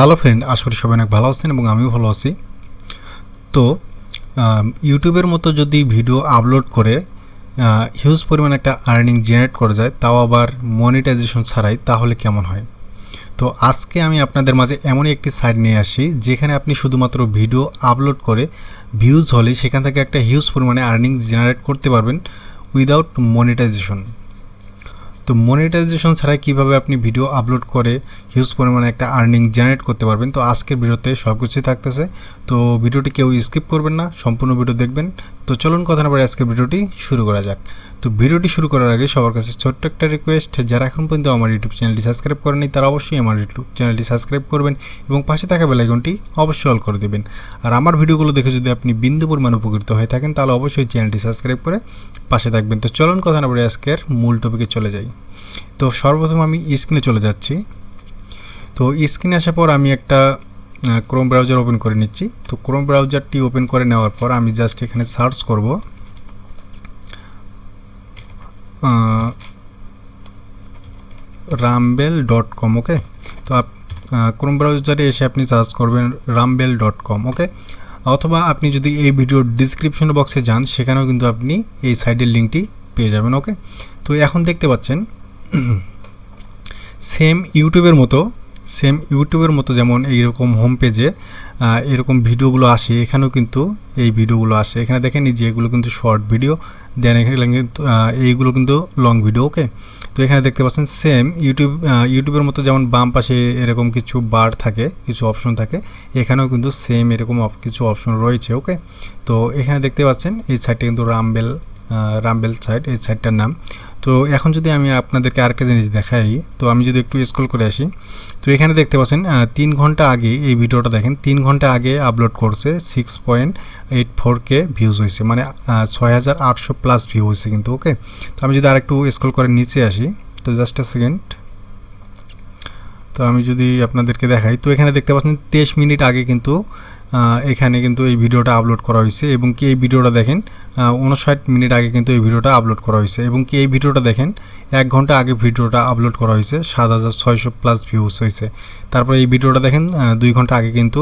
Hello friend, আশা করি সবাই অনেক ভালো আছেন এবং আমিও ভালো আছি। তো ইউটিউবের মতো যদি ভিডিও আপলোড করে হিউজ পরিমাণ একটা আর্নিং জেনারেট করা যায়, তাও আবার মনিটাইজেশন ছাড়াই তাহলে কেমন হয়? তো আজকে আমি আপনাদের মাঝে এমনই একটি সাইট নিয়ে আসি, যেখানে আপনি শুধুমাত্র ভিডিও আপলোড করে ভিউজ হলে সেখান থেকে একটা হিউজ পরিমাণে আর্নিং জেনারেট করতে পারবেন উইদাউট মনিটাইজেশন তো মনিটাইজেশন ছাড়া কীভাবে আপনি ভিডিও আপলোড করে হিউজ পরিমাণে একটা আর্নিং জেনারেট করতে পারবেন? তো আজকের ভিডিওতে সব কিছুই থাকতেছে। তো ভিডিওটি কেউ স্কিপ করবেন না, সম্পূর্ণ ভিডিও দেখবেন। তো চলুন কথা না বলে আজকের ভিডিওটি শুরু করা যাক। তো ভিডিওটি শুরু করার আগে সবার কাছে ছোট্ট একটা রিকোয়েস্ট যারা এখন পর্যন্ত আমার ইউটিউব চ্যানেলটি সাবস্ক্রাইব করেনি, তারা অবশ্যই আমার ইউটিউব চ্যানেলটি সাবস্ক্রাইব করবেন এবং পাশে থাকা বেলাইকনটি অবশ্যই অল করে দেবেন। আর আমার ভিডিওগুলো দেখে যদি আপনি বিন্দু পরিমাণ উপকৃত হয়ে থাকেন, তাহলে অবশ্যই চ্যানেলটি সাবস্ক্রাইব করে পাশে থাকবেন। তো চলুন কথা না বলে আজকের মূল টপিকে চলে যাই। তো সর্বপ্রথম আমি স্ক্রিনে চলে যাচ্ছি। তো স্ক্রিনে আসার পর আমি একটা ক্রোম ব্রাউজার ওপেন করে নিচ্ছি। তো ক্রোম ব্রাউজারটি ওপেন করে নেওয়ার পর আমি জাস্ট এখানে সার্চ করব। রামবেল ডট কম ওকে তো আপ ক্রোম ব্রাউজারে এসে আপনি সার্চ করবেন রামবেল ডট কম ওকে অথবা আপনি যদি এই ভিডিওর ডিসক্রিপশন বক্সে যান, সেখানেও কিন্তু আপনি এই সাইডের লিঙ্কটি পেয়ে যাবেন ওকে তো এখন দেখতে পাচ্ছেন সেম ইউটিউবের মতো সেম ইউটিউবের মতো যেমন এইরকম হোম পেজে এরকম ভিডিওগুলো আসে, এখানেও কিন্তু এই ভিডিওগুলো আসে। এখানে দেখেন যে এগুলো কিন্তু শর্ট ভিডিও দেন এখানে কিন্তু এইগুলো কিন্তু লং ভিডিও ওকে তো এখানে দেখতে পাচ্ছেন সেম ইউটিউব ইউটিউবের মতো যেমন বাম পাশে এরকম কিছু বার থাকে, কিছু অপশন থাকে, এখানেও কিন্তু সেম এরকম কিছু অপশন রয়েছে ওকে তো এখানে দেখতে পাচ্ছেন এই সাইটটা কিন্তু রামবেল রামবেল সাইট এই সাইটটার নাম। তো এখন যদি আমি আপনাদেরকে আর আরেকটা জিনিস দেখাই, তো আমি যদি একটু স্ক্রল করে আসি, তো এখানে দেখতে পাচ্ছেন তিন ঘণ্টা আগে এই ভিডিওটা দেখেন, তিন ঘণ্টা আগে আপলোড করছে six point eight four K views হয়েছে মানে ছয় হাজার আটশো প্লাস ভিউ হয়েছে কিন্তু ওকে তো আমি যদি আরেকটু স্ক্রল করে নিচে আসি, তো জাস্ট আ সেকেন্ড তো আমি যদি আপনাদেরকে দেখাই, তো এখানে দেখতে পাচ্ছেন তেইশ মিনিট আগে কিন্তু এখানে কিন্তু এই ভিডিওটা আপলোড করা হয়েছে এবং কি এই ভিডিওটা দেখেন উনষাট মিনিট আগে কিন্তু এই ভিডিওটা আপলোড করা হয়েছে এবং কি এই ভিডিওটা দেখেন, এক ঘণ্টা আগে ভিডিওটা আপলোড করা হয়েছে, সাত হাজার ছয়শো প্লাস ভিউজ হয়েছে। তারপরে এই ভিডিওটা দেখেন দুই ঘণ্টা আগে কিন্তু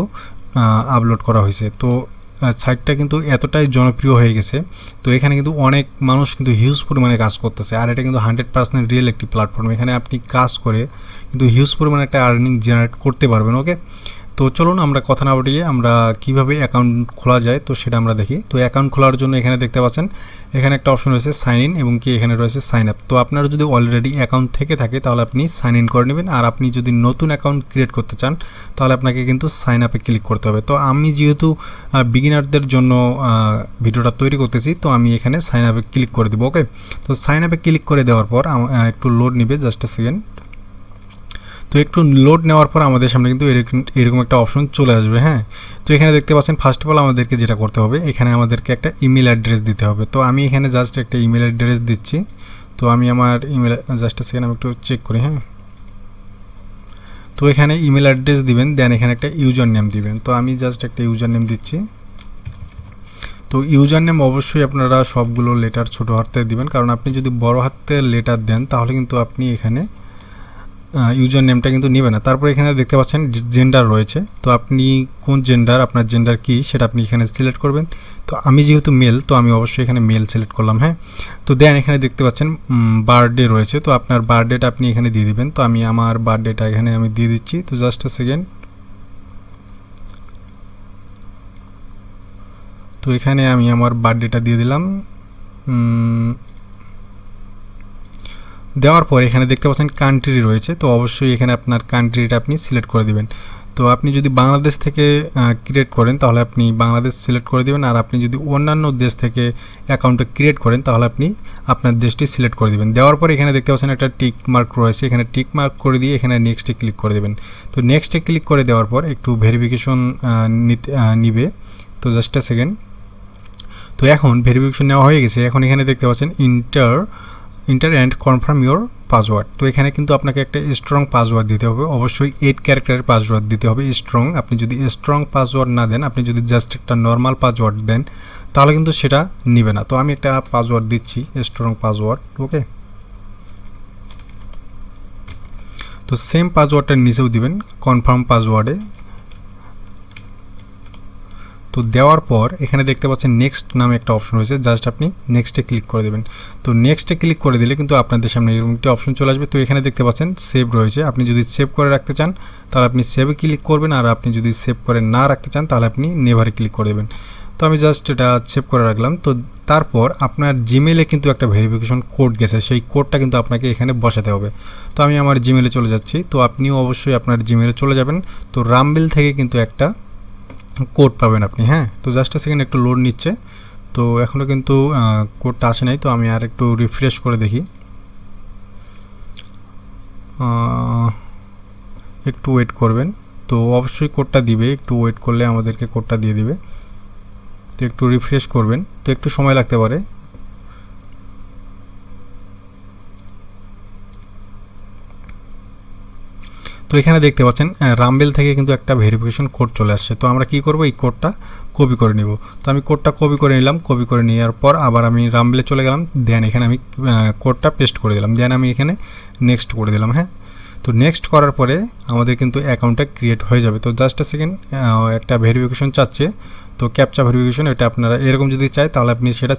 আপলোড করা হয়েছে। তো সাইটটা কিন্তু এতটাই জনপ্রিয় হয়ে গেছে, তো এখানে কিন্তু অনেক মানুষ কিন্তু হিউজ পরিমাণে কাজ করতেছে। আর এটা কিন্তু হান্ড্রেড পার্সেন্ট রিয়েল একটি প্ল্যাটফর্ম এখানে আপনি কাজ করে কিন্তু হিউজ পরিমাণে একটা আর্নিং জেনারেট করতে পারবেন ওকে তো চলুন আমরা কথা না বলিয়ে আমরা কীভাবে অ্যাকাউন্ট খোলা যায় তো সেটা আমরা দেখি। তো অ্যাকাউন্ট খোলার জন্য এখানে দেখতে পাচ্ছেন, এখানে একটা অপশন রয়েছে সাইন ইন এবং কি এখানে রয়েছে সাইন আপ তো আপনার যদি অলরেডি অ্যাকাউন্ট থেকে থাকে তাহলে আপনি সাইন ইন করে নেবেন আর আপনি যদি নতুন অ্যাকাউন্ট ক্রিয়েট করতে চান তাহলে আপনাকে কিন্তু সাইন আপে ক্লিক করতে হবে। তো আমি যেহেতু বিগিনারদের জন্য ভিডিওটা তৈরি করতেছি তো আমি এখানে সাইন আপে ক্লিক করে দেবো ওকে তো সাইন আপে ক্লিক করে দেওয়ার পর একটু লোড নেবে জাস্ট সেকেন্ড তো একটু লোড নেওয়ার পর আমাদের সামনে কিন্তু এরকম এরকম একটা অপশন চলে আসবে হ্যাঁ? তো এখানে দেখতে পাচ্ছেন ফার্স্ট অফ অল আমাদেরকে যেটা করতে হবে, এখানে আমাদেরকে একটা ইমেল অ্যাড্রেস দিতে হবে। তো আমি এখানে জাস্ট একটা ইমেল অ্যাড্রেস দিচ্ছি। তো আমি আমার ইমেল জাস্ট সেখানে আমি একটু চেক করি হ্যাঁ? তো এখানে ইমেল অ্যাড্রেস দিবেন দেন এখানে একটা ইউজার নেম দিবেন। তো আমি জাস্ট একটা ইউজার নেম দিচ্ছি। তো ইউজার নেম অবশ্যই আপনারা সবগুলো লেটার ছোটো হাতে দিবেন, কারণ আপনি যদি বড় হাতে লেটার দেন, তাহলে কিন্তু আপনি এখানে ইউজার নেমটা কিন্তু নেবে না। তারপর এখানে দেখতে পাচ্ছেন জেন্ডার রয়েছে। তো আপনি কোন জেন্ডার, আপনার জেন্ডার কি, সেটা আপনি এখানে সিলেক্ট করবেন। তো আমি যেহেতু মেল, তো আমি অবশ্যই এখানে মেল সিলেক্ট করলাম হ্যাঁ? তো দেন এখানে দেখতে পাচ্ছেন বার্থডে রয়েছে। তো আপনার বার্থডেটা আপনি এখানে দিয়ে দিবেন। তো আমি আমার বার্থডেটা এখানে আমি দিয়ে দিচ্ছি। তো জাস্ট আ সেকেন্ড। তো এখানে আমি আমার বার্থডেটা দিয়ে দিলাম। দেওয়ার পর এখানে দেখতে পাচ্ছেন কান্ট্রি রয়েছে, তো অবশ্যই এখানে আপনার কান্ট্রিটা আপনি সিলেক্ট করে দিবেন। তো আপনি যদি বাংলাদেশ থেকে ক্রিয়েট করেন, তাহলে আপনি বাংলাদেশ সিলেক্ট করে দেবেন, আর আপনি যদি অন্যান্য দেশ থেকে অ্যাকাউন্টটা ক্রিয়েট করেন, তাহলে আপনি আপনার দেশটি সিলেক্ট করে দেবেন। দেওয়ার পর এখানে দেখতে পাচ্ছেন একটা টিক মার্ক রয়েছে, এখানে টিক মার্ক করে দিয়ে এখানে নেক্সটে ক্লিক করে দেবেন। তো নেক্সটে ক্লিক করে দেওয়ার পর একটু ভেরিফিকেশন নিতে নিবে। তো জাস্ট আ সেকেন্ড তো এখন ভেরিফিকেশন নেওয়া হয়ে গেছে, এখন এখানে দেখতে পাচ্ছেন enter enter and confirm your password তো এখানে কিন্তু আপনাকে একটা স্ট্রং পাসওয়ার্ড দিতে হবে। অবশ্যই এইট ক্যারেক্টারের পাসওয়ার্ড দিতে হবে স্ট্রং আপনি যদি স্ট্রং পাসওয়ার্ড না দেন, আপনি যদি জাস্ট একটা নর্মাল পাসওয়ার্ড দেন, তাহলে কিন্তু সেটা নিবে না। তো আমি একটা পাসওয়ার্ড দিচ্ছি স্ট্রং পাসওয়ার্ড ওকে তো সেম পাসওয়ার্ডটা নিচেও দিবেন কনফার্ম পাসওয়ার্ডে তো দেওয়ার পর এখানে দেখতে পাচ্ছেন নেক্সট নামে একটা অপশন রয়েছে। জাস্ট আপনি নেক্সটে ক্লিক করে দেবেন। তো নেক্সটে ক্লিক করে দিলে কিন্তু আপনাদের সামনে এরকম একটি অপশন চলে আসবে। তো এখানে দেখতে পাচ্ছেন সেভ রয়েছে। আপনি যদি সেভ করে রাখতে চান, তাহলে আপনি সেভে ক্লিক করবেন। আর আপনি যদি সেভ করে না রাখতে চান, তাহলে আপনি নেভারে ক্লিক করে দেবেন। তো আমি জাস্ট এটা সেভ করে রাখলাম। তো তারপর আপনার জিমেলে কিন্তু একটা ভেরিফিকেশন কোড গেছে। সেই কোডটা কিন্তু আপনাকে এখানে বসাতে হবে। তো আমি আমার জিমেলে চলে যাচ্ছি। তো আপনিও অবশ্যই আপনার জিমেলে চলে যাবেন। তো রামবেল থেকে কিন্তু একটা কোড পাবেন আপনি হ্যাঁ? তো জাস্ট সেকেন্ড একটু লোড নিচ্ছে। তো এখনও কিন্তু কোডটা আসে নাই, তো আমি আর একটু রিফ্রেশ করে দেখি। একটু ওয়েট করবেন। তো অবশ্যই কোডটা দিবে, একটু ওয়েট করলে আমাদেরকে কোডটা দিয়ে দিবে। তো একটু রিফ্রেশ করবেন। তো একটু সময় লাগতে পারে। এখানে দেখতে পাচ্ছেন রামবেল থেকে কিন্তু একটা ভেরিফিকেশন কোড চলে আসছে। তো আমরা কি করব? এই কোডটা কপি করে নিব। তো আমি কোডটা কপি করে নিলাম কপি করে নেওয়ার পর আবার আমি রামবেলে চলে গেলাম দেন এখানে আমি কোডটা পেস্ট করে দিলাম। দেন আমি এখানে নেক্সট করে দিলাম হ্যাঁ? তো নেক্সট করার পরে আমাদের কিন্তু অ্যাকাউন্টটা ক্রিয়েট হয়ে যাবে। তো জাস্ট সেকেন্ড একটা ভেরিফিকেশন চাচ্ছে। তো ক্যাপচা ভেরিফিকেশন এটা আপনারা এরকম যদি চাই, তাহলে আপনি সেটা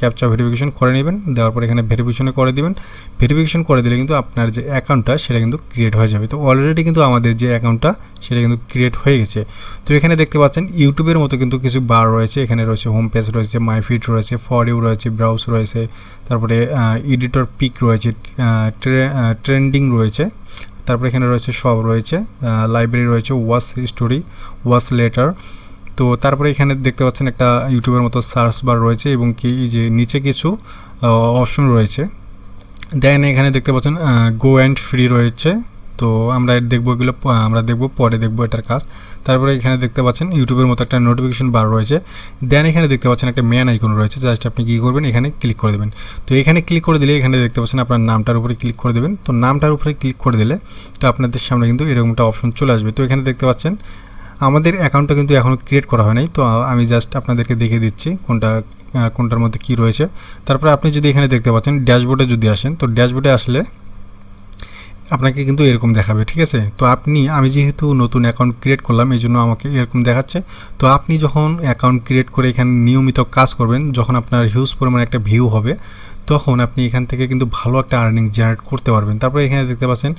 ক্যাপচা ভেরিফিকেশন করে নেবেন, দেওয়ার পর এখানে ভেরিফিকেশনে করে দিবেন। ভেরিফিকেশন করে দিলে কিন্তু আপনার যে অ্যাকাউন্টটা সেটা কিন্তু ক্রিয়েট হয়ে যাবে। তো অলরেডি কিন্তু আমাদের যে অ্যাকাউন্টটা সেটা কিন্তু ক্রিয়েট হয়ে গেছে। তো এখানে দেখতে পাচ্ছেন, ইউটিউবের মতো কিন্তু কিছু বার রয়েছে। এখানে রয়েছে হোম পেজ রয়েছে মাই ফিট রয়েছে ফর ইউ রয়েছে ব্রাউজ রয়েছে। তারপরে এডিটর পিক রয়েছে ট্রেন্ডিং রয়েছে। তারপরে এখানে রয়েছে সব রয়েছে। লাইব্রেরি রয়েছে ওয়াস স্টোরি ওয়াস লেটার তো তারপরে এখানে দেখতে পাচ্ছেন একটা ইউটিউবের মতো সার্চ বার রয়েছে এবং কি যে নিচে কিছু অপশন রয়েছে। দেন এখানে দেখতে পাচ্ছেন গো অ্যান্ড ফ্রি রয়েছে। তো আমরা দেখব এগুলো আমরা দেখব, পরে দেখব এটার কাজ। তারপরে এখানে দেখতে পাচ্ছেন, ইউটিউবের মতো একটা নোটিফিকেশন বার রয়েছে। দেন এখানে দেখতে পাচ্ছেন একটা ম্যান আইকন রয়েছে। জাস্ট আপনি কী করবেন, এখানে ক্লিক করে দেবেন। তো এখানে ক্লিক করে দিলে এখানে দেখতে পাচ্ছেন আপনার নামটার উপরে ক্লিক করে দেবেন। তো নামটার উপরে ক্লিক করে দিলে তো আপনাদের সামনে কিন্তু এরকম একটা অপশন চলে আসবে। তো এখানে দেখতে পাচ্ছেন আমাদের অ্যাকাউন্টটা কিন্তু এখনও ক্রিয়েট করা হয় নাই, তো আমি জাস্ট আপনাদেরকে দেখে দিচ্ছি কোনটা কোনটার মধ্যে কি রয়েছে। তারপরে আপনি যদি এখানে দেখতে পাচ্ছেন ড্যাশবোর্ডে যদি আসেন, তো ড্যাশবোর্ডে আসলে আপনাকে কিন্তু এরকম দেখাবে, ঠিক আছে? তো আপনি, আমি যেহেতু নতুন অ্যাকাউন্ট ক্রিয়েট করলাম, এই জন্য আমাকে এরকম দেখাচ্ছে। তো আপনি যখন অ্যাকাউন্ট ক্রিয়েট করে এখানে নিয়মিত কাজ করবেন, যখন আপনার হিউজ পরিমাণে একটা ভিউ হবে তখন আপনি এখান থেকে কিন্তু ভালো একটা আর্নিং জেনারেট করতে পারবেন। তারপরে এখানে দেখতে পাচ্ছেন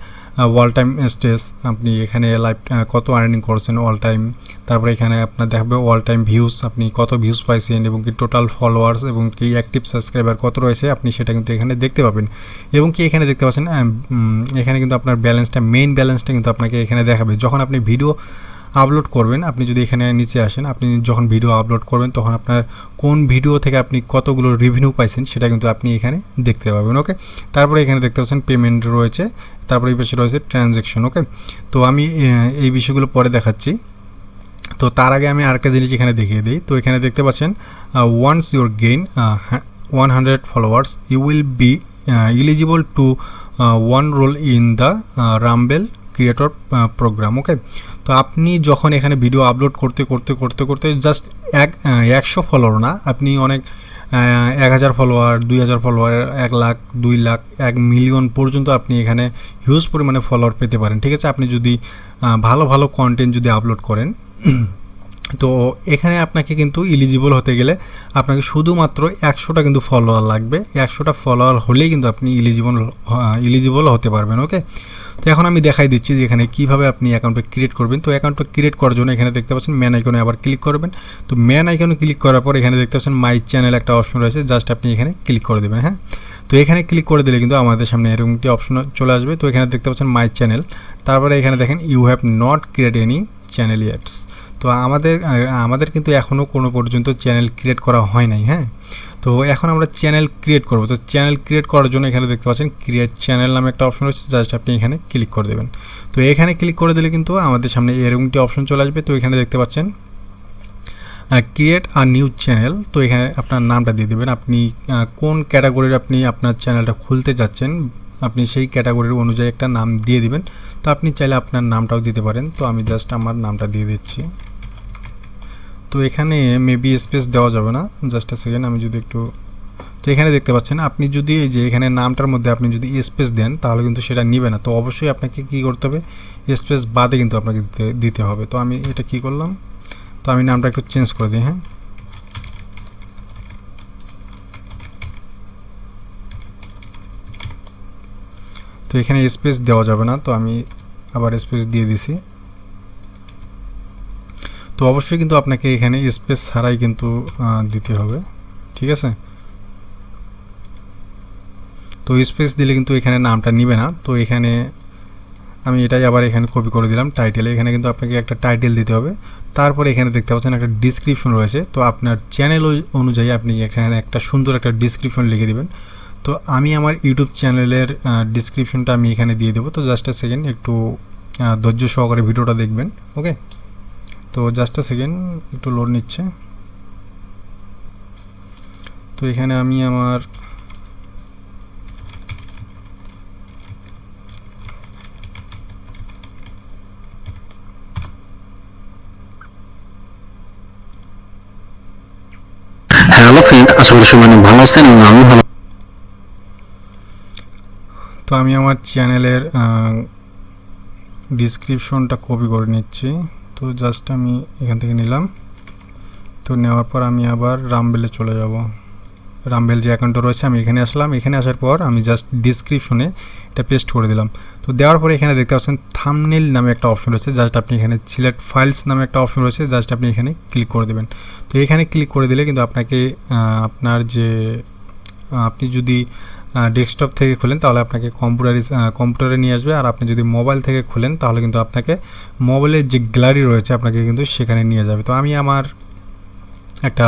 ওয়াল টাইম স্টেজ আপনি এখানে লাইভ কত আর্নিং করছেন অল টাইম তারপরে এখানে আপনার দেখাবে অল টাইম ভিউজ আপনি কত ভিউজ পাইছেন এবং কি টোটাল ফলোয়ার্স এবং কি অ্যাক্টিভ সাবস্ক্রাইবার কত রয়েছে, আপনি সেটা কিন্তু এখানে দেখতে পাবেন। এবং কি এখানে দেখতে পাচ্ছেন এখানে কিন্তু আপনার ব্যালেন্সটা মেইন ব্যালেন্সটা কিন্তু আপনাকে এখানে দেখাবে। যখন আপনি ভিডিও আপলোড করবেন। আপনি যদি এখানে নিচে আসেন, আপনি যখন ভিডিও আপলোড করবেন, তখন আপনার কোন ভিডিও থেকে আপনি কতগুলো রিভিনিউ পাইছেন সেটা কিন্তু আপনি এখানে দেখতে পাবেন ওকে তারপরে এখানে দেখতে পাচ্ছেন পেমেন্ট রয়েছে, তারপরে এই পাশে রয়েছে ট্রানজ্যাকশন ওকে তো আমি এই বিষয়গুলো পরে দেখাচ্ছি। তো তার আগে আমি আরেকটা জিনিস এখানে দেখিয়ে দিই। তো এখানে দেখতে পাচ্ছেন once your gain one hundred followers you will be eligible to enroll in the Rumble creator program okay তো আপনি যখন এখানে ভিডিও আপলোড করতে করতে করতে করতে জাস্ট এক একশো ফলোয়ার না, আপনি অনেক এক হাজার ফলোয়ার দুই হাজার ফলোয়ার এক লাখ, দুই লাখ, এক মিলিয়ন পর্যন্ত আপনি এখানে হিউজ পরিমাণে ফলোয়ার পেতে পারেন। ঠিক আছে? আপনি যদি ভালো ভালো কন্টেন্ট যদি আপলোড করেন তো এখানে আপনাকে কিন্তু ইলিজিবল হতে গেলে আপনাকে শুধুমাত্র একশোটা কিন্তু ফলোয়ার লাগবে। একশোটা ফলোয়ার হলেই কিন্তু আপনি ইলিজিবল ইলিজিবল হতে পারবেন ওকে তো এখন আমি দেখাই দিচ্ছি যে এখানে কীভাবে আপনি অ্যাকাউন্টটা ক্রিয়েট করবেন। তো অ্যাকাউন্টটা ক্রিয়েট করার জন্য এখানে দেখতে পাচ্ছেন ম্যান আইকনে আবার ক্লিক করবেন। তো ম্যান আইকনে ক্লিক করার পর এখানে দেখতে পাচ্ছেন মাই চ্যানেল একটা অপশন রয়েছে জাস্ট আপনি এখানে ক্লিক করে দেবেন হ্যাঁ? তো এখানে ক্লিক করে দিলে কিন্তু আমাদের সামনে এরকম একটি অপশন চলে আসবে। তো এখানে দেখতে পাচ্ছেন মাই চ্যানেল তারপরে এখানে দেখেন you have not create any channel years তো আমাদের আমাদের কিন্তু এখনও কোনো পর্যন্ত চ্যানেল ক্রিয়েট করা হয় নাই হ্যাঁ? তো এখন আমরা চ্যানেল ক্রিয়েট করব। তো চ্যানেল ক্রিয়েট করার জন্য এখানে দেখতে পাচ্ছেন ক্রিয়েট চ্যানেল নামে একটা অপশন রয়েছে জাস্ট আপনি এখানে ক্লিক করে দেবেন। তো এখানে ক্লিক করে দিলে কিন্তু আমাদের সামনে এরকম একটি অপশন চলে আসবে। তো এখানে দেখতে পাচ্ছেন ক্রিয়েট আর নিউ চ্যানেল তো এখানে আপনার নামটা দিয়ে দেবেন। আপনি কোন ক্যাটাগরির আপনি আপনার চ্যানেলটা খুলতে যাচ্ছেন, আপনি সেই ক্যাটাগরির অনুযায়ী একটা নাম দিয়ে দিবেন। তো আপনি চাইলে আপনার নামটাও দিতে পারেন। তো আমি জাস্ট আমার নামটা দিয়ে দিচ্ছি। তো এখানে মেবি স্পেস দেওয়া যাবে না জাস্ট আ সেকেন্ড আমি যদি একটু, তো এখানে দেখতে পাচ্ছেন, আপনি যদি এই যে এখানে নামটার মধ্যে আপনি যদি স্পেস দেন, তাহলে কিন্তু সেটা নিবে না। তো অবশ্যই আপনাকে কি করতে হবে স্পেস বাদে কিন্তু আপনাকে দিতে দিতে হবে। তো আমি এটা কি করলাম, তো আমি নামটা একটু চেঞ্জ করে দিই হ্যাঁ। তো এখানে স্পেস দেওয়া যাবে না, তো আমি আবার স্পেস দিয়ে দিছি। তো অবশ্যই কিন্তু আপনাকে এখানে স্পেস ছাড়াই কিন্তু দিতে হবে। ঠিক আছে? তো স্পেস দিলে কিন্তু এখানে নামটা নিবে না। তো এখানে আমি এটাই আবার এখানে কপি করে দিলাম টাইটেল এখানে কিন্তু আপনাকে একটা টাইটেল দিতে হবে। তারপরে এখানে দেখতে পাচ্ছেন একটা ডিসক্রিপশন রয়েছে। তো আপনার চ্যানেল অনুযায়ী আপনি এখানে একটা সুন্দর একটা ডিসক্রিপশন লিখে দেবেন। তো আমি আমার ইউটিউব চ্যানেলের ডিসক্রিপশনটা আমি এখানে দিয়ে দেবো। তো জাস্ট আ সেকেন্ড একটু ধৈর্য সহকারে ভিডিওটা দেখবেন ওকে তো জাস্ট আ সেকেন্ড একটু লোড নিচ্ছে। তো এখানে আমি আমার হ্যালো ফ্রেন্ড আশা করি সবাই অনেক ভালো আছেন এবং আমি ভালো তো আমি আমার চ্যানেলের ডিসক্রিপশনটা কপি করে নিচ্ছি। তো জাস্ট আমি এখান থেকে নিলাম। তো নেওয়ার পর আমি আবার রামবেলে চলে যাব। রামবেল যে অ্যাকাউন্টটা রয়েছে, আমি এখানে আসলাম। এখানে আসার পর আমি জাস্ট ডিসক্রিপশনে এটা পেস্ট করে দিলাম। তো দেওয়ার পরে এখানে দেখতে পাচ্ছেন থামনেল নামে একটা অপশন রয়েছে। জাস্ট আপনি এখানে সিলেক্ট ফাইলস নামে একটা অপশন রয়েছে। জাস্ট আপনি এখানে ক্লিক করে দেবেন। তো এখানে ক্লিক করে দিলে কিন্তু আপনাকে আপনার যে আপনি যদি ডেস্কটপ থেকে খোলেন, তাহলে আপনাকে কম্পিউটারে কম্পিউটারে নিয়ে আসবে। আর আপনি যদি মোবাইল থেকে খোলেন, তাহলে কিন্তু আপনাকে মোবাইলের যে গ্যালারি রয়েছে, আপনাকে কিন্তু সেখানে নিয়ে যাবে। তো আমি আমার একটা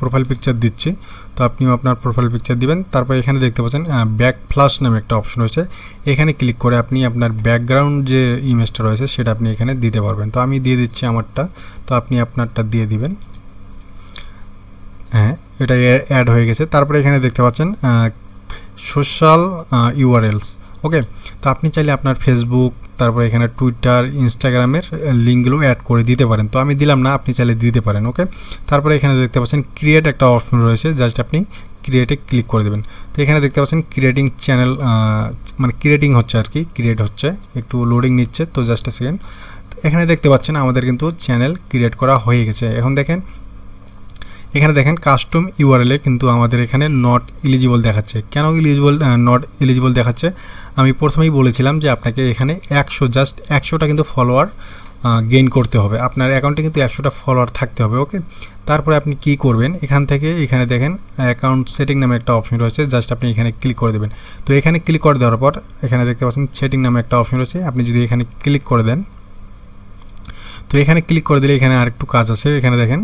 প্রোফাইল পিকচার দিচ্ছি। তো আপনিও আপনার প্রোফাইল পিকচার দিবেন। তারপর এখানে দেখতে পাচ্ছেন ব্যাক ফ্লাশ নামে একটা অপশন রয়েছে। এখানে ক্লিক করে আপনি আপনার ব্যাকগ্রাউন্ড যে ইমেজটা রয়েছে, সেটা আপনি এখানে দিতে পারবেন। তো আমি দিয়ে দিচ্ছি আমারটা। তো আপনি আপনারটা দিয়ে দিবেন। হ্যাঁ। এটা অ্যাড হয়ে গেছে। তারপরে এখানে দেখতে পাচ্ছেন সোশ্যাল ইউআরএলস ওকে তো আপনি চাইলে আপনার ফেসবুক তারপরে এখানে টুইটার ইনস্টাগ্রামের লিঙ্কগুলো অ্যাড করে দিতে পারেন। তো আমি দিলাম না, আপনি চাইলে দিতে পারেন ওকে তারপরে এখানে দেখতে পাচ্ছেন ক্রিয়েট একটা অপশন রয়েছে জাস্ট আপনি ক্রিয়েটে ক্লিক করে দেবেন। তো এখানে দেখতে পাচ্ছেন ক্রিয়েটিং চ্যানেল মানে ক্রিয়েটিং হচ্ছে আর কি ক্রিয়েট হচ্ছে। একটু লোডিং নিচ্ছে, তো জাস্ট সেকেন্ড এখানে দেখতে পাচ্ছেন, আমাদের কিন্তু চ্যানেল ক্রিয়েট করা হয়ে গেছে। এখন দেখেন এখানে দেখেন কাস্টম ইউআরএলে কিন্তু আমাদের এখানে নট এলিজিবল দেখাচ্ছে। কেন এলিজিবল নট এলিজিবল দেখাচ্ছে? আমি প্রথমেই বলেছিলাম যে আপনাকে এখানে একশো জাস্ট একশোটা কিন্তু ফলোয়ার গেইন করতে হবে। আপনার অ্যাকাউন্টে কিন্তু একশোটা ফলোয়ার থাকতে হবে ওকে তারপরে আপনি কি করবেন? এখান থেকে এখানে দেখেন অ্যাকাউন্ট সেটিং নামে একটা অপশন রয়েছে জাস্ট আপনি এখানে ক্লিক করে দেবেন। তো এখানে ক্লিক করে দেওয়ার পর, এখানে দেখতে পাচ্ছেন সেটিং নামে একটা অপশন রয়েছে, আপনি যদি এখানে ক্লিক করে দেন, তো এখানে ক্লিক করে দিলে এখানে আরেকটু কাজ আছে। এখানে দেখেন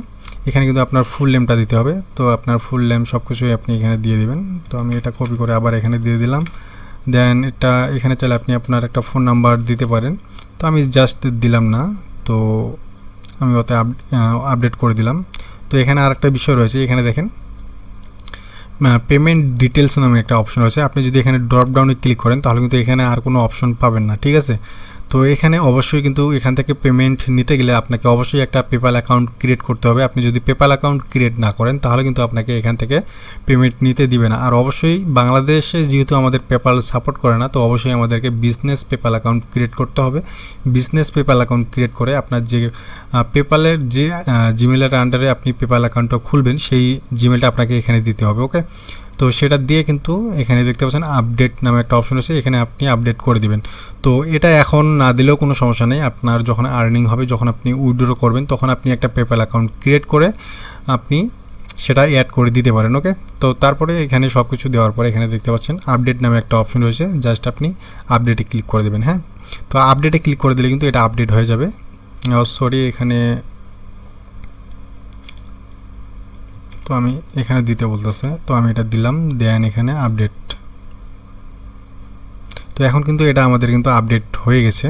এখানে কিন্তু আপনার ফুল নেমটা দিতে হবে। তো আপনার ফুল নেম সব কিছুই আপনি এখানে দিয়ে দিবেন। তো আমি এটা কপি করে আবার এখানে দিয়ে দিলাম। দেন এটা, এখানে চাইলে আপনি আপনার একটা ফোন নাম্বার দিতে পারেন। তো আমি জাস্ট দিলাম না। তো আমি ওতে আপডেট করে দিলাম। তো এখানে আরেকটা বিষয় রয়েছে। এখানে দেখেন পেমেন্ট ডিটেলস নামে একটা অপশন রয়েছে। আপনি যদি এখানে ড্রপ ডাউনে ক্লিক করেন, তাহলে কিন্তু এখানে আর কোনো অপশন পাবেন না। ঠিক আছে? তো এখানে অবশ্যই কিন্তু এখান থেকে পেমেন্ট নিতে গেলে আপনাকে অবশ্যই একটা পেপাল অ্যাকাউন্ট ক্রিয়েট করতে হবে। আপনি যদি পেপাল অ্যাকাউন্ট ক্রিয়েট না করেন, তাহলে কিন্তু আপনাকে এখান থেকে পেমেন্ট নিতে দিবে না। আর অবশ্যই বাংলাদেশে যেহেতু আমাদের পেপাল সাপোর্ট করে না, তো অবশ্যই আমাদেরকে বিজনেস পেপাল অ্যাকাউন্ট ক্রিয়েট করতে হবে। বিজনেস পেপাল অ্যাকাউন্ট ক্রিয়েট করে আপনার যে পেপালের যে জিমেলের আন্ডারে আপনি পেপাল অ্যাকাউন্টটা খুলবেন, সেই জিমেলটা আপনাকে এখানে দিতে হবে ওকে তো সেটা দিয়ে কিন্তু এখানে দেখতে পাচ্ছেন আপডেট নামে একটা অপশন আছে এখানে আপনি আপডেট করে দিবেন। তো এটা এখন না দিলেও কোনো সমস্যা নেই, আপনার যখন আর্নিং হবে, যখন আপনি উইড্রো করবেন, তখন আপনি একটা পেপ্যাল অ্যাকাউন্ট ক্রিয়েট করে আপনি সেটা অ্যাড করে দিতে পারেন ওকে তো তারপরে এখানে সব কিছু দেওয়ার পরে এখানে দেখতে পাচ্ছেন আপডেট নামে একটা অপশন রয়েছে জাস্ট আপনি আপডেটে ক্লিক করে দেবেন হ্যাঁ? তো আপডেটে ক্লিক করে দিলে কিন্তু এটা আপডেট হয়ে যাবে। সরি এখানে তো আমি এখানে দিতে বলতেছে। তো আমি এটা দিলাম, দেন এখানে আপডেট তো এখন কিন্তু এটা আমাদের কিন্তু আপডেট হয়ে গেছে।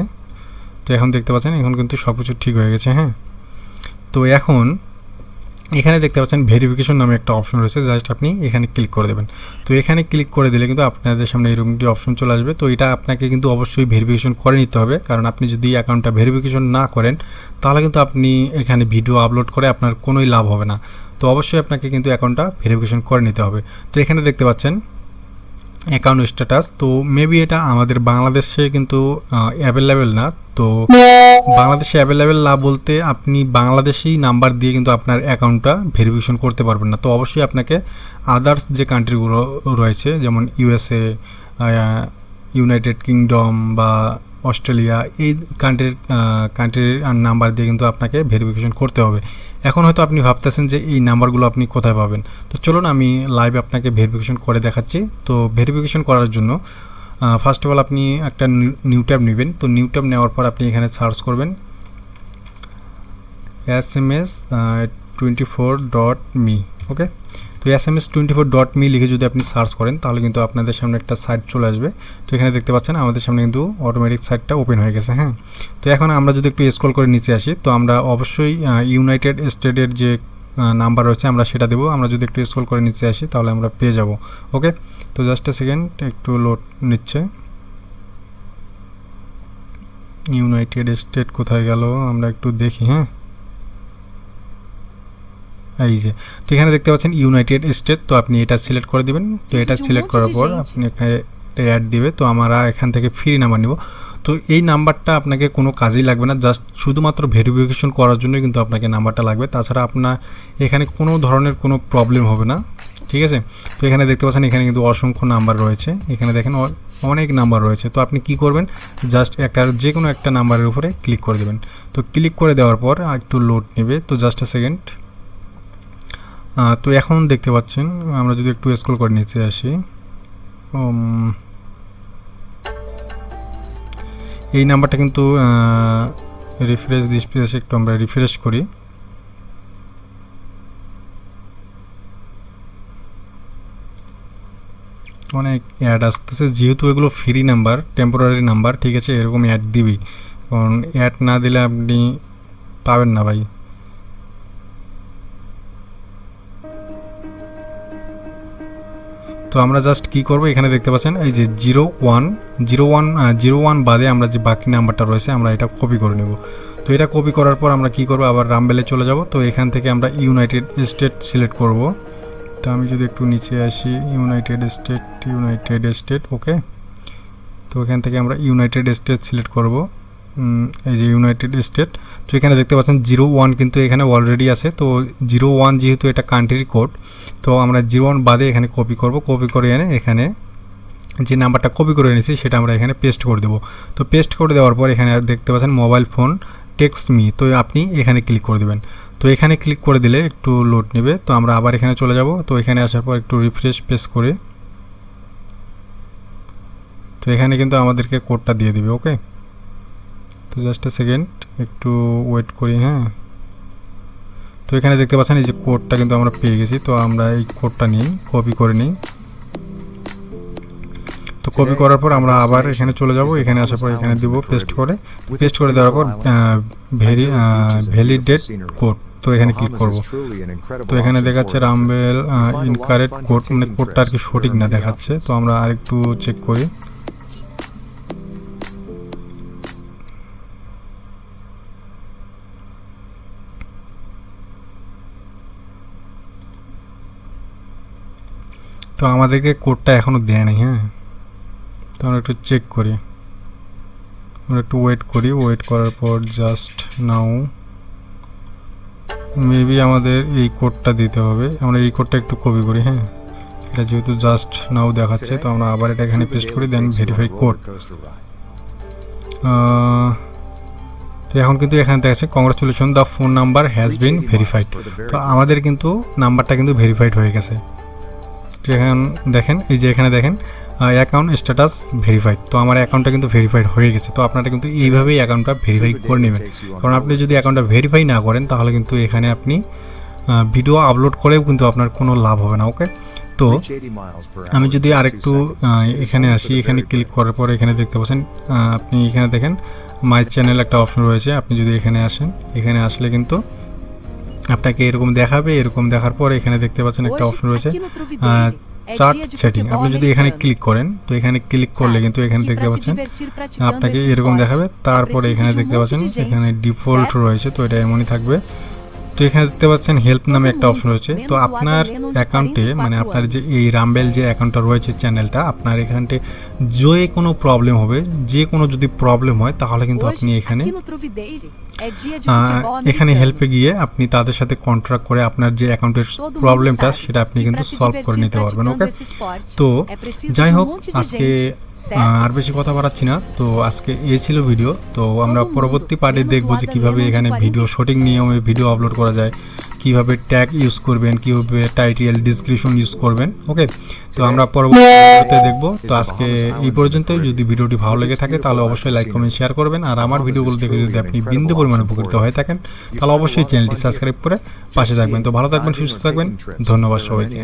তো এখন দেখতে পাচ্ছেন, এখন কিন্তু সব কিছু ঠিক হয়ে গেছে হ্যাঁ। তো এখন এখানে দেখতে পাচ্ছেন ভেরিফিকেশন নামে একটা অপশন রয়েছে জাস্ট আপনি এখানে ক্লিক করে দেবেন। তো এখানে ক্লিক করে দিলে কিন্তু আপনাদের সামনে এরকম একটি অপশন চলে আসবে। তো এটা আপনাকে কিন্তু অবশ্যই ভেরিফিকেশন করে নিতে হবে, কারণ আপনি যদি অ্যাকাউন্টটা ভেরিফিকেশন না করেন, তাহলে কিন্তু আপনি এখানে ভিডিও আপলোড করে আপনার কোনোই লাভ হবে না। তো অবশ্যই আপনাকে কিন্তু অ্যাকাউন্টটা ভেরিফিকেশন করে নিতে হবে। তো এখানে দেখতে পাচ্ছেন অ্যাকাউন্ট স্ট্যাটাস তো মেবি এটা আমাদের বাংলাদেশে কিন্তু অ্যাভেলেবেল না। তো বাংলাদেশে অ্যাভেলেবেল না বলতে আপনি বাংলাদেশি নাম্বার দিয়ে কিন্তু আপনার অ্যাকাউন্টটা ভেরিফিকেশন করতে পারবেন না। তো অবশ্যই আপনাকে আদার্স যে কান্ট্রিগুলো রয়েছে, যেমন ইউএসএ ইউনাইটেড কিংডম বা অস্ট্রেলিয়া এই কান্ট্রির কান্ট্রির নাম্বার দিয়ে কিন্তু আপনাকে ভেরিফিকেশন করতে হবে। এখন হয়তো আপনি ভাবতেছেন যে এই নাম্বারগুলো আপনি কোথায় পাবেন। তো চলুন আমি লাইভে আপনাকে ভেরিফিকেশন করে দেখাচ্ছি। তো ভেরিফিকেশন করার জন্য ফার্স্ট অফ অল আপনি একটা নিউ ট্যাব নেবেন। তো নিউ ট্যাব নেওয়ার পর আপনি এখানে সার্চ করবেন। S M S twenty four dot me okay তো S M S twenty four dot me লিখে যদি আপনি সার্চ করেন, তাহলে কিন্তু আপনাদের সামনে একটা সাইট চলে আসবে। তো এখানে দেখতে পাচ্ছেন, আমাদের সামনে কিন্তু অটোমেটিক সাইটটা ওপেন হয়ে গেছে হ্যাঁ? তো এখন আমরা যদি একটু স্ক্রল করে নিচে আসি, তো আমরা অবশ্যই ইউনাইটেড স্টেটের যে নাম্বার রয়েছে, আমরা সেটা দেবো। আমরা যদি একটু স্ক্রল করে নিচে আসি, তাহলে আমরা পেয়ে যাব, ওকে? তো জাস্ট এ সেকেন্ড একটু লোড নিচ্ছে। ইউনাইটেড স্টেট কোথায় গেল? আমরা একটু দেখি হ্যাঁ? এই যে তো এখানে দেখতে পাচ্ছেন ইউনাইটেড স্টেট তো আপনি এটা সিলেক্ট করে দিবেন। তো এটা সিলেক্ট করার পর আপনি এখানে একটা অ্যাড দিবে। তো আমরা এখান থেকে ফ্রি নাম্বার নিব। তো এই নাম্বারটা আপনাকে কোনো কাজেই লাগবে না জাস্ট শুধুমাত্র ভেরিফিকেশন করার জন্য কিন্তু আপনাকে নাম্বারটা লাগবে। তাছাড়া আপনার এখানে কোনো ধরনের কোনো প্রবলেম হবে না ঠিক আছে? তো এখানে দেখতে পাচ্ছেন এখানে কিন্তু অসংখ্য নাম্বার রয়েছে। এখানে দেখেন অনেক নাম্বার রয়েছে। তো আপনি কি করবেন জাস্ট একটা যে কোনো একটা নাম্বারের উপরে ক্লিক করে দেবেন। তো ক্লিক করে দেওয়ার পর একটু লোড নেবে। তো জাস্ট আ সেকেন্ড তো এখন দেখতে পাচ্ছেন, আমরা যদি একটু স্ক্রল করে নিচে আসি। এই নাম্বারটা কিন্তু রিফ্রেশ দিস পেজে একটু আমরা রিফ্রেশ করি। অনেক অ্যাড আসতেছে, যেহেতু এগুলো ফ্রি নাম্বার টেম্পোরারি নাম্বার ঠিক আছে, এরকম অ্যাড দিবি। কারণ অ্যাড না দিলে আপনি পাবেন না ভাই। তো আমরা জাস্ট কি করব? এখানে দেখতে পাচ্ছেন, এই যে zero one zero one zero one বাদে আমরা যে বাকি নাম্বারটা রয়েছে, আমরা এটা কপি করে নেব। তো এটা কপি করার পর আমরা কি করব? আবার রামবেলে চলে যাব। তো এখান থেকে আমরা ইউনাইটেড স্টেট সিলেক্ট করব। তো আমি যদি একটু নিচে আসি United State United State okay তো এখান থেকে আমরা ইউনাইটেড স্টেট সিলেক্ট করব। এই যে ইউনাইটেড স্টেট তো এখানে দেখতে পাচ্ছেন জিরো ওয়ান কিন্তু এখানে অলরেডি আছে। তো জিরো ওয়ান যেহেতু এটা কান্ট্রির কোড তো আমরা জিরো ওয়ান বাদে এখানে কপি করব। কপি করে এনে এখানে যে নাম্বারটা কপি করে এনেছি, সেটা আমরা এখানে পেস্ট করে দেবো। তো পেস্ট করে দেওয়ার পর এখানে দেখতে পাচ্ছেন মোবাইল ফোন টেক্সট মি তো আপনি এখানে ক্লিক করে দেবেন। তো এখানে ক্লিক করে দিলে একটু লোড নেবে। তো আমরা আবার এখানে চলে যাব। তো এখানে আসার পর একটু রিফ্রেশ পেস করে, তো এখানে কিন্তু আমাদেরকে কোডটা দিয়ে দিবে ওকে তো জাস্ট এ সেকেন্ড একটু ওয়েট করি হ্যাঁ? তো এখানে দেখতে পাচ্ছেন এই যে কোডটা কিন্তু আমরা পেয়ে গেছি, তো আমরা এই কোডটা নিই কপি করে নিই। তো কপি করার পর আমরা আবার এখানে চলে যাব, এখানে আসার পর এখানে দিব পেস্ট করে। পেস্ট করে দেওয়ার পর ভেরি ভ্যালিডেট কোড তো এখানে ক্লিক করব। তো এখানে দেখাচ্ছে রামবেল ইনকারেক্ট কোড মানে কোডটা আর কি সঠিক না দেখাচ্ছে, তো আমরা আরেকটু চেক করি। তো আমাদেরকে কোডটা এখনও দেয় নাই হ্যাঁ? তো আমরা একটু চেক করি। আমরা একটু ওয়েট করি ওয়েট করার পর জাস্ট নাও মেবি আমাদের এই কোডটা দিতে হবে। আমরা এই কোডটা একটু কপি করি হ্যাঁ? এটা যেহেতু জাস্ট নাও দেখাচ্ছে, তো আমরা আবার এটা এখানে পেস্ট করি দেন ভেরিফাই কোড তো এখন কিন্তু এখানে দেখাচ্ছে congratulation the phone number has been verified তো আমাদের কিন্তু নাম্বারটা কিন্তু ভেরিফাইড হয়ে গেছে। তো এখন দেখেন এই যে এখানে দেখেন অ্যাকাউন্ট স্ট্যাটাস ভেরিফাইড তো আমার অ্যাকাউন্টটা কিন্তু ভেরিফাইড হয়ে গেছে। তো আপনারা কিন্তু এইভাবেই অ্যাকাউন্টটা ভেরিফাই করে নেবেন। কারণ আপনি যদি অ্যাকাউন্টটা ভেরিফাই না করেন তাহলে কিন্তু এখানে আপনি ভিডিও আপলোড করেও কিন্তু আপনার কোনো লাভ হবে না ওকে তো আমি যদি আরেকটু এখানে আসি এখানে ক্লিক করার পর এখানে দেখতে পাচ্ছেন আপনি এখানে দেখেন মাই চ্যানেল একটা অপশন রয়েছে। আপনি যদি এখানে আসেন এখানে আসলে কিন্তু আপনাকে এরকম দেখাবে এরকম দেখার পর এখানে দেখতে পাচ্ছেন একটা অপশন রয়েছে। চার্ট সেটিং আপনি যদি এখানে ক্লিক করেন তো এখানে ক্লিক করলে কিন্তু এখানে দেখতে পাচ্ছেন আপনাকে এরকম দেখাবে। তারপরে এখানে দেখতে পাচ্ছেন এখানে ডিফল্ট রয়েছে তো এটা এমনই থাকবে। তো এখানে দেখতে পাচ্ছেন হেল্প নামে একটা অপশন রয়েছে। তো আপনার অ্যাকাউন্টে মানে আপনার যে এই রামবেল যে অ্যাকাউন্টটা রয়েছে চ্যানেলটা আপনার এখানটে যে কোনো প্রবলেম হবে, যে কোনো যদি প্রবলেম হয়, তাহলে কিন্তু আপনি এখানে এখানে হেল্পে গিয়ে আপনি তাদের সাথে কন্ট্রাক্ট করে আপনার যে অ্যাকাউন্টের প্রবলেমটা সেটা আপনি কিন্তু সলভ করে নিতে পারবেন ওকে তো যাই হোক, আজকে আর বেশি কথা বাড়াচ্ছি না। তো আজকে এই ছিল ভিডিও। তো আমরা পরবর্তী পার্টে দেখব যে কীভাবে এখানে ভিডিও শুটিং নিয়মে ভিডিও আপলোড করা যায় কীভাবে ট্যাগ ইউজ করবেন কীভাবে টাইটেল ডিসক্রিপশন ইউজ করবেন ওকে তো আমরা পরবর্তী ভিডিওতে দেখব। তো আজকে এই পর্যন্তই। যদি ভিডিওটি ভালো লেগে থাকে তাহলে অবশ্যই লাইক কমেন্ট শেয়ার করবেন। আর আমার ভিডিওগুলো দেখে যদি আপনি বিন্দু পরিমাণে উপকৃত হয়ে থাকেন তাহলে অবশ্যই চ্যানেলটি সাবস্ক্রাইব করে পাশে থাকবেন। তো ভালো থাকবেন সুস্থ থাকবেন। ধন্যবাদ সবাইকে।